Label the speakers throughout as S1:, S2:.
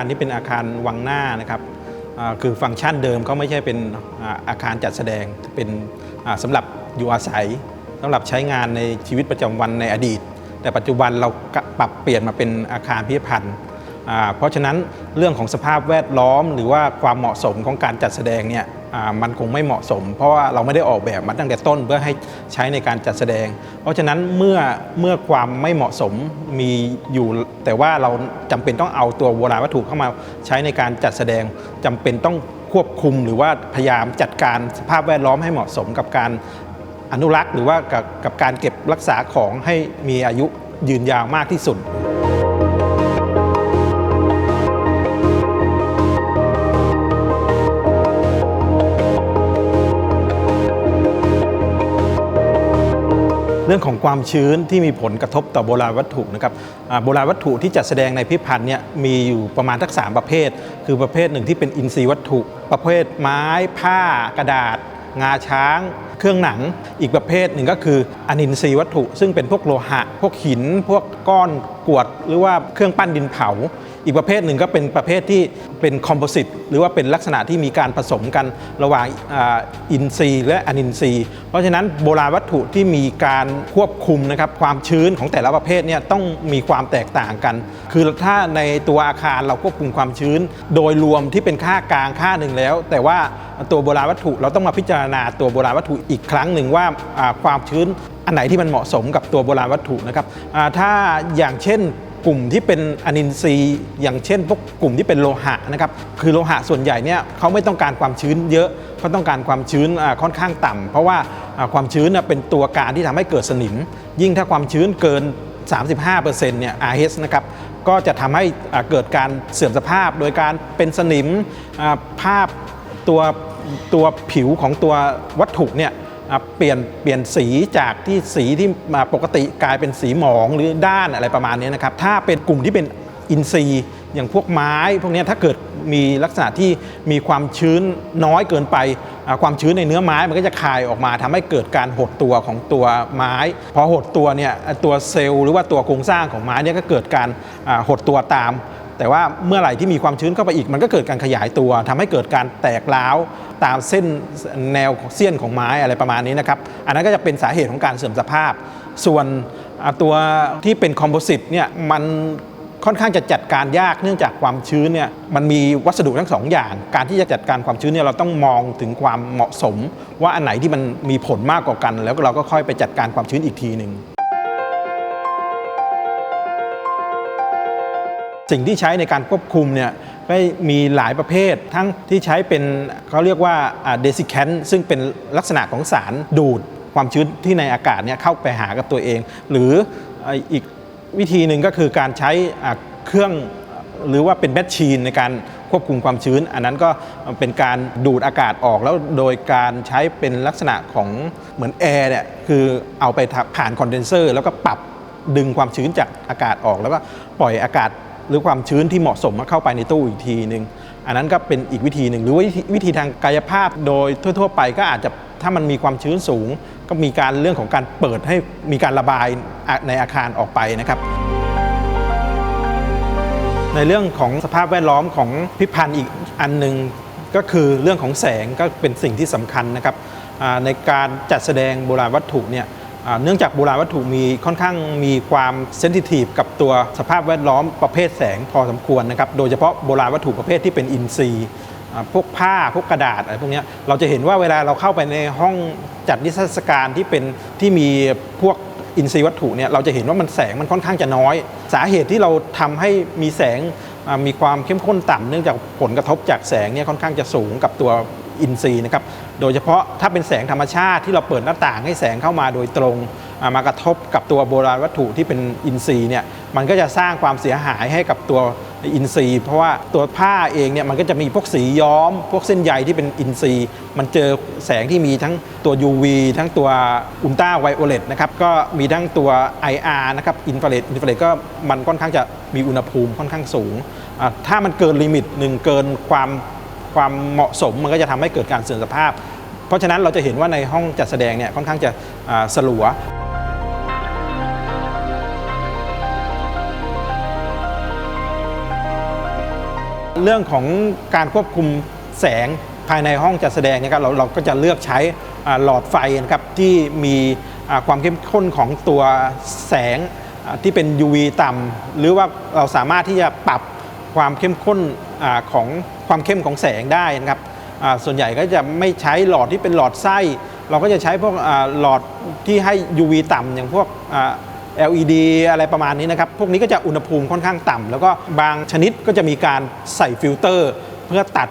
S1: ารที่เป็นอาคารวังหน้านะครับคือฟังก์ชันเดิมเขาไม่ใช่เป็นอาคารจัดแสดงเป็นสำสำหรับอยู่อาศัยสำหรับใช้งานในชีวิตประจำวันในอดีต แต่ปัจจุบันเราปรับเปลี่ยนมาเป็นอาคารพิพิธภัณฑ์เพราะฉะนั้นเรื่องของสภาพแวดล้อม หรือว่าความเหมาะสมของการจัดแสดงเนี่ย มันคงไม่เหมาะสม เพราะว่าเราไม่ได้ออกแบบมาตั้งแต่ต้นเพื่อให้ใช้ในการจัดแสดง เพราะฉะนั้นเมื่อเมื่อความไม่เหมาะสมมีอยู่ แต่ว่าเราจำเป็นต้องเอาตัวโบราณวัตถุเข้ามาใช้ในการจัดแสดงจำเป็นต้องควบคุมหรือว่าพยายามจัดการสภาพแวดล้อมให้เหมาะสมกับการอนุรักษ์ หรือว่ากับกับการเก็บรักษาของให้มีอายุยืนยาวมากที่สุด เรื่องของความชื้นที่มีผลกระทบต่อโบราณวัตถุนะครับโบราณวัตถุที่จัดแสดงในพิพิธภัณฑ์เนี่ยมีอยู่ประมาณทักสามประเภท คือประเภทหนึ่งที่เป็นอินทรีย์วัตถุ ประเภทไม้ ผ้ากระดาษ งาช้าง เครื่องหนัง อีกประเภทหนึ่งก็คืออนินทรีย์วัตถุ ซึ่งเป็นพวกโลหะ พวกหิน พวกก้อนกวดหรือว่าเครื่องปั้นดินเผา อีกประเภทหนึ่งก็เป็นประเภทที่เป็นคอมโพสิตหรือว่าเป็นลักษณะที่มีการผสมกันระหว่างอินทรีย์และอนินทรีย์เพราะฉะนั้นโบราณวัตถุที่มีการควบคุมนะครับความชื้นของแต่ละประเภทเนี่ยต้องมีความแตกต่างกัน คือถ้าในตัวอาคารเราควบคุมความชื้น โดยรวมที่เป็นค่ากลางค่าหนึ่งแล้ว แต่ว่าตัวโบราณวัตถุเราต้องมาพิจารณาตัวโบราณวัตถุอีกครั้งหนึ่งว่าความชื้น อันไหนที่มันเหมาะสมกับตัวโบราณวัตถุนะครับถ้าอย่างเช่นกลุ่มที่เป็นอนินทรีย์อย่างเช่นพวกกลุ่มที่เป็นโลหะนะครับคือโลหะส่วนใหญ่เนี่ยเขาไม่ต้องการความชื้นเยอะเขาต้องการความชื้นค่อนข้างต่ำเพราะว่าความชื้นเป็นตัวการที่ทำให้เกิดสนิม ยิ่งถ้าความชื้นเกิน 35%เนี่ย RH นะครับก็จะทำให้เกิดการเสื่อมสภาพ โดยการเป็นสนิมภาพตัวตัวผิวของตัววัตถุเนี่ย เปลี่ยนเปลี่ยนสีจากที่สีที่มาปกติกลายเป็นสีหมองหรือด้านอะไรประมาณนี้นะครับ ถ้าเป็นกลุ่มที่เป็นอินทรีย์อย่างพวกไม้ พวกนี้ถ้าเกิดมีลักษณะที่มีความชื้นน้อยเกินไป ความชื้นในเนื้อไม้มันก็จะคายออกมาทำให้เกิดการหดตัวของตัวไม้ พอหดตัวเนี่ยตัวเซลล์หรือว่าตัวโครงสร้างของไม้เนี่ยก็เกิดการหดตัวตาม แต่ว่าเมื่อไหร่ที่มีความชื้นเข้าไปอีก มันก็เกิดการขยายตัวทำให้เกิดการแตกร้าวตามเส้นแนวเสี้ยนของไม้อะไรประมาณนี้นะครับ อันนั้นก็จะเป็นสาเหตุของการเสื่อมสภาพ ส่วนตัวที่เป็นคอมโพสิตเนี่ยมันค่อนข้างจะจัดการยากเนื่องจากความชื้นเนี่ยมันมีวัสดุทั้งสองอย่าง การที่จะจัดการความชื้นเนี่ยเราต้องมองถึงความเหมาะสม ว่าอันไหนที่มันมีผลมากกว่ากัน แล้วเราก็ค่อยไปจัดการความชื้นอีกทีหนึ่ง สิ่งที่ใช้ในการควบคุมเนี่ยก็มีหลายประเภท ทั้งที่ใช้เป็นเขาเรียกว่าเดซิแคนซึ่งเป็นลักษณะของสารดูดความชื้นที่ในอากาศเนี่ยเข้าไปหากับตัวเอง หรืออีกวิธีหนึ่งก็คือการใช้เครื่องหรือว่าเป็นแมชชีนในการควบคุมความชื้น อันนั้นก็เป็นการดูดอากาศออกแล้วโดยการใช้เป็นลักษณะของเหมือนแอร์เนี่ยคือเอาไปผ่านคอนเดนเซอร์ แล้วก็ปรับดึงความชื้นจากอากาศออกแล้วก็ปล่อยอากาศ หรือความชื้นที่เหมาะสมมาเข้าไปในตู้อีกทีหนึ่งอันนั้นก็เป็นอีกวิธีหนึ่งหรือว่าวิธีทางกายภาพโดยทั่ว ๆ ไปก็อาจจะถ้ามันมีความชื้นสูง ก็มีการเรื่องของการเปิดให้มีการระบายในอาคารออกไปนะครับ ในเรื่องของสภาพแวดล้อมของพิพิธภัณฑ์อีกอันหนึ่งก็คือเรื่องของแสงก็เป็นสิ่งที่สำคัญนะครับในการจัดแสดงโบราณวัตถุเนี่ย เนื่องจากโบราณวัตถุมีค่อนข้างมีความเซนซิทีฟกับตัวสภาพแวดล้อมประเภทแสงพอสมควรนะครับโดยเฉพาะโบราณวัตถุประเภทที่เป็นอินทรีย์พวกผ้าพวกกระดาษอะไรพวกนี้เราจะเห็นว่าเวลาเราเข้าไปในห้องจัดนิทรรศการที่เป็นที่มีพวกอินทรีย์วัตถุเนี่ยเราจะเห็นว่ามันแสงมันค่อนข้างจะน้อย สาเหตุที่เราทำให้มีแสงมีความเข้มข้นต่ำเนื่องจากผลกระทบจากแสงเนี่ยค่อนข้างจะสูงกับตัว อินทรีย์นะครับโดยเฉพาะถ้าเป็นแสงธรรมชาติที่เราเปิดหน้าต่างให้แสงเข้ามาโดยตรงมากระทบกับตัวโบราณวัตถุที่เป็นอินทรีย์เนี่ยมันก็จะสร้างความเสียหายให้กับตัวอินทรีย์ เพราะว่าตัวผ้าเองเนี่ยมันก็จะมีพวกสีย้อม พวกเส้นใยที่เป็นอินทรีย์ มันเจอแสงที่มีทั้งตัว UV ทั้งตัวอุลตราไวโอเลตนะครับก็มีทั้งตัว IR นะครับอินฟราเรดอินฟราเรดก็มันค่อนข้างจะมีอุณหภูมิค่อนข้างสูง ถ้ามันเกินลิมิตหนึ่งเกินความ ความเหมาะสมมันก็จะทำให้เกิดการเสื่อมสภาพ เพราะฉะนั้นเราจะเห็นว่าในห้องจัดแสดงเนี่ยค่อนข้างจะสลัวเรื่องของการควบคุมแสงภายในห้องจัดแสดงเนะครับเราเราก็จะเลือกใช้หลอดไฟนะครับที่มีความเข้มข้นของตัวแสงที่เป็น UV ต่ำหรือว่าเราสามารถที่จะปรับ ความเข้มข้นอของความเข้มของแสงได้นะครับส่วนใหญ่ก็จะไม่ใช้หลอดที่เป็นหลอดไส้ เราก็จะใช้พวกหลอดที่ให้ UV ต่ำอย่างพวก LED อะไรประมาณนี้นะครับ พวกนี้ก็จะอุณหภูมิค่อนข้างต่ำแล้วก็บางชนิดก็จะมีการใส่ฟิลเตอร์ เพื่อตัด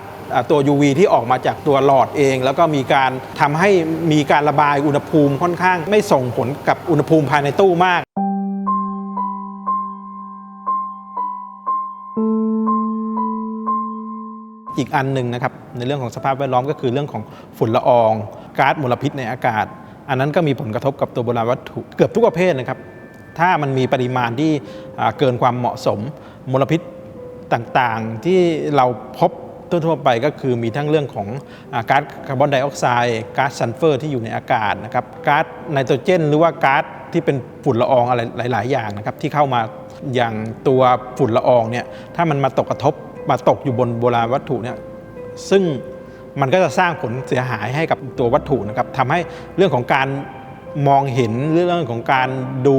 S1: ตัว UV ที่ออกมาจากตัวหลอดเอง แล้วก็มีการทำให้มีการระบายอุณหภูมิค่อนข้าง ไม่ส่งผลกับอุณหภูมิภายในตู้มาก อีกอันหนึ่งนะครับในเรื่องของสภาพแวดล้อมก็คือเรื่องของฝุ่นละอองก๊าซมลพิษในอากาศ อันนั้นก็มีผลกระทบกับตัวโบราณวัตถุเกือบทุกประเภทนะครับ ถ้ามันมีปริมาณที่เกินความเหมาะสมมลพิษต่างๆ ที่เราพบทั่วๆไปก็คือมีทั้งเรื่องของก๊าซคาร์บอนไดออกไซด์ก๊าซซัลเฟอร์ที่อยู่ในอากาศนะครับก๊าซไนโตรเจน หรือว่าก๊าซที่เป็นฝุ่นละอองอะไรหลาย ๆ อย่างนะครับที่เข้ามาอย่างตัวฝุ่นละอองเนี่ยถ้ามันมาตกกระทบ มาตกอยู่บนโบราณวัตถุเนี่ยซึ่งมันก็จะสร้างผลเสียหายให้กับตัววัตถุนะครับทำให้เรื่องของการมองเห็นเรื่องของการดู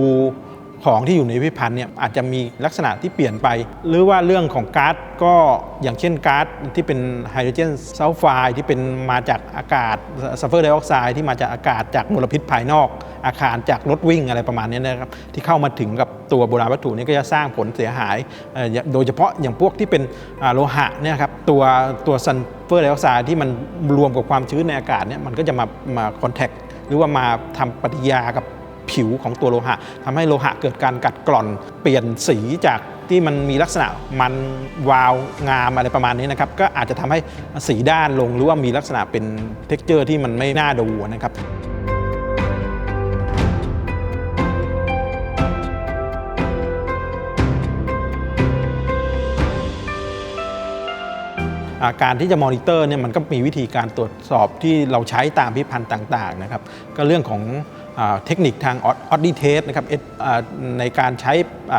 S1: ของที่อยู่ในพิพิธภัณฑ์เนี่ยอาจจะมีลักษณะที่เปลี่ยนไป หรือว่าเรื่องของก๊าซก็อย่างเช่นก๊าซที่เป็นไฮโดรเจนซัลไฟด์ที่เป็นมาจากอากาศซัลเฟอร์ไดออกไซด์ที่มาจากอากาศจากมลพิษภายนอก อาคารจากรถวิ่งอะไรประมาณนี้นะครับที่เข้ามาถึงกับตัวโบราณวัตถุนี้ก็จะสร้างผลเสียหาย โดยเฉพาะอย่างพวกที่เป็นโลหะเนี่ยครับตัวตัวซัลเฟอร์ไดออกไซด์ที่มันรวมกับความชื้นในอากาศเนี่ยมันก็จะมามาคอนแทคหรือว่ามาทำปฏิกิริยากับ ผิวของตัวโลหะทำให้โลหะเกิดการกัดกร่อนเปลี่ยนสีจากที่มันมีลักษณะมันวาวงามอะไรประมาณนี้นะครับก็อาจจะทำให้สีด้านลงหรือว่ามีลักษณะเป็นเท็กเจอร์ที่มันไม่น่าดูนะครับ การที่จะมอนิเตอร์เนี่ยมันก็มีวิธีการตรวจสอบที่เราใช้ตามพิพันธ์ต่างๆนะครับก็เรื่องของอเทคนิคทางออดดิเทสนะครับในการใช้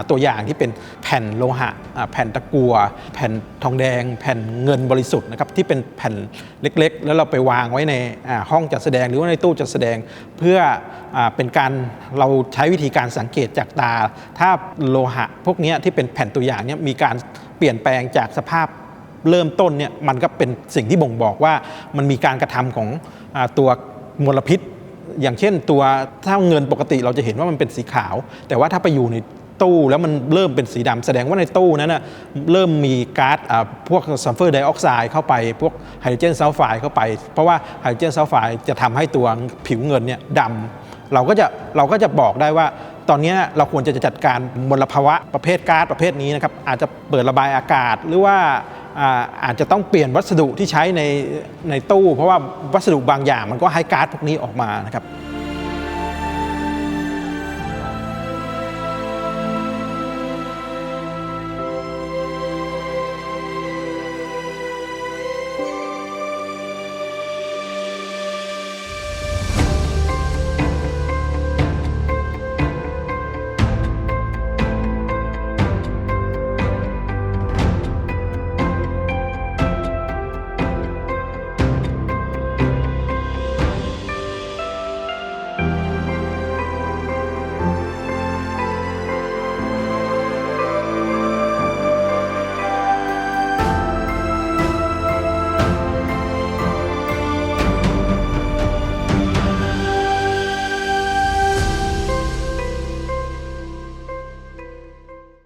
S1: ตัวอย่างที่เป็นแผ่นโลหะ แผ่นตะกัว แผ่นทองแดง แผ่นเงินบริสุทธิ์นะครับที่เป็นแผ่นเล็กๆ แล้วเราไปวางไว้ในห้องจัดแสดงหรือว่าในตู้จัดแสดงเพื่ออเป็นการเราใช้วิธีการสังเกตจากตา ถ้าโลหะพวกนี้ที่เป็นแผ่นตัวอย่างเนี่ยมีการเปลี่ยนแปลงจากสภาพ เริ่มต้นเนี่ยมันก็เป็นสิ่งที่บ่งบอกว่ามันมีการกระทำของอตัวมลพิษ อย่างเช่นตัวถ้าเงินปกติเราจะเห็นว่ามันเป็นสีขาว แต่ว่าถ้าไปอยู่ในตู้แล้วมันเริ่มเป็นสีดำแสดงว่าในตู้นั้นนะเริ่มมีก๊าซพวกซัลเฟอร์ไดออกไซด์เข้าไป พวกไฮโดรเจนซัลไฟด์เข้าไป เพราะว่าไฮโดรเจนซัลไฟด์จะทำให้ตัวผิวเงินเนี่ยดำเราก็จะเราก็จะบอกได้ว่าตอนนี้เราควรจะจัดการมลภาวะประเภทก๊าซประเภทนี้นะครับอาจจะเปิดระบายอากาศหรือว่า อาอาจจะต้องเปลี่ยนวัสดุที่ใช้ในในตู้ เพราะว่าวัสดุบางอย่างมันก็ให้ก๊าซพวกนี้ออกมานะครับ